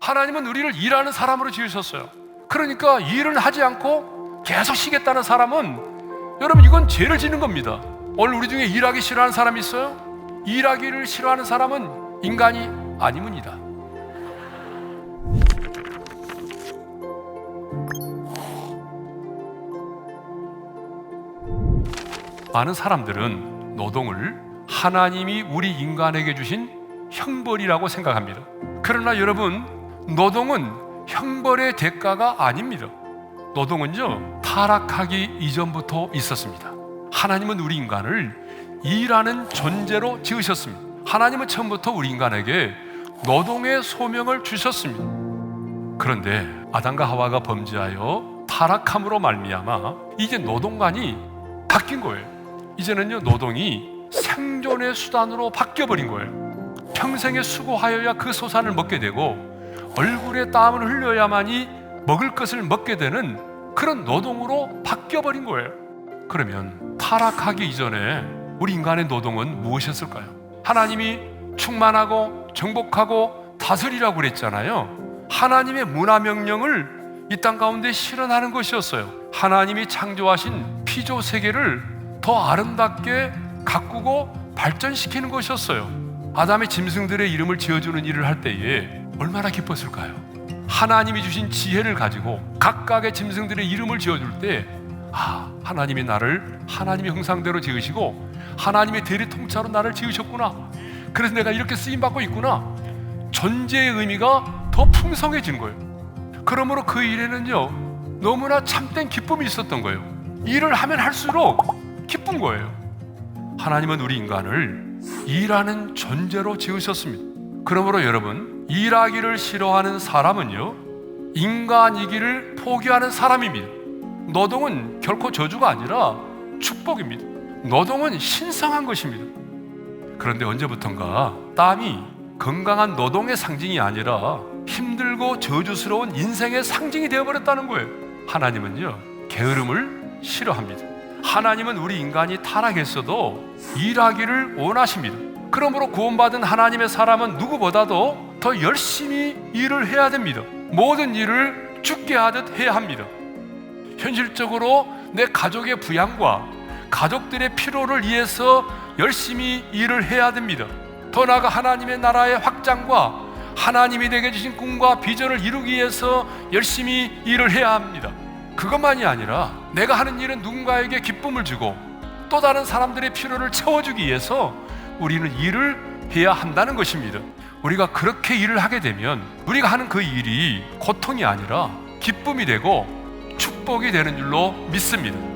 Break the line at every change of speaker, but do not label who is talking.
하나님은 우리를 일하는 사람으로 지으셨어요. 그러니까 일을 하지 않고 계속 쉬겠다는 사람은 여러분 이건 죄를 짓는 겁니다. 오늘 우리 중에 일하기 싫어하는 사람 있어요? 일하기를 싫어하는 사람은 인간이 아니문이다. 많은 사람들은 노동을 하나님이 우리 인간에게 주신 형벌이라고 생각합니다. 그러나 여러분, 노동은 형벌의 대가가 아닙니다. 노동은요, 타락하기 이전부터 있었습니다. 하나님은 우리 인간을 일하는 존재로 지으셨습니다. 하나님은 처음부터 우리 인간에게 노동의 소명을 주셨습니다. 그런데 아담과 하와가 범죄하여 타락함으로 말미암아 이제 노동관이 바뀐 거예요. 이제는요 노동이 생존의 수단으로 바뀌어 버린 거예요. 평생에 수고하여야 그 소산을 먹게 되고 얼굴에 땀을 흘려야만이 먹을 것을 먹게 되는 그런 노동으로 바뀌어 버린 거예요. 그러면 타락하기 이전에 우리 인간의 노동은 무엇이었을까요? 하나님이 충만하고 정복하고 다스리라고 그랬잖아요. 하나님의 문화 명령을 이 땅 가운데 실현하는 것이었어요. 하나님이 창조하신 피조 세계를 더 아름답게 가꾸고 발전시키는 것이었어요. 아담의 짐승들의 이름을 지어주는 일을 할 때에 얼마나 기뻤을까요? 하나님이 주신 지혜를 가지고 각각의 짐승들의 이름을 지어줄 때, 아, 하나님이 나를 하나님의 형상대로 지으시고 하나님의 대리 통찰로 나를 지으셨구나. 그래서 내가 이렇게 쓰임 받고 있구나. 존재의 의미가 더 풍성해진 거예요. 그러므로 그 일에는요 너무나 참된 기쁨이 있었던 거예요. 일을 하면 할수록 기쁜 거예요. 하나님은 우리 인간을 일하는 존재로 지으셨습니다. 그러므로 여러분 일하기를 싫어하는 사람은요 인간이기를 포기하는 사람입니다. 노동은 결코 저주가 아니라 축복입니다. 노동은 신성한 것입니다. 그런데 언제부턴가 땀이 건강한 노동의 상징이 아니라 힘들고 저주스러운 인생의 상징이 되어버렸다는 거예요. 하나님은요, 게으름을 싫어합니다. 하나님은 우리 인간이 타락했어도 일하기를 원하십니다. 그러므로 구원받은 하나님의 사람은 누구보다도 더 열심히 일을 해야 됩니다. 모든 일을 죽게 하듯 해야 합니다. 현실적으로 내 가족의 부양과 가족들의 필요를 위해서 열심히 일을 해야 됩니다. 더 나아가 하나님의 나라의 확장과 하나님이 내게 주신 꿈과 비전을 이루기 위해서 열심히 일을 해야 합니다. 그것만이 아니라 내가 하는 일은 누군가에게 기쁨을 주고 또 다른 사람들의 필요를 채워주기 위해서 우리는 일을 해야 한다는 것입니다. 우리가 그렇게 일을 하게 되면 우리가 하는 그 일이 고통이 아니라 기쁨이 되고 축복이 되는 줄로 믿습니다.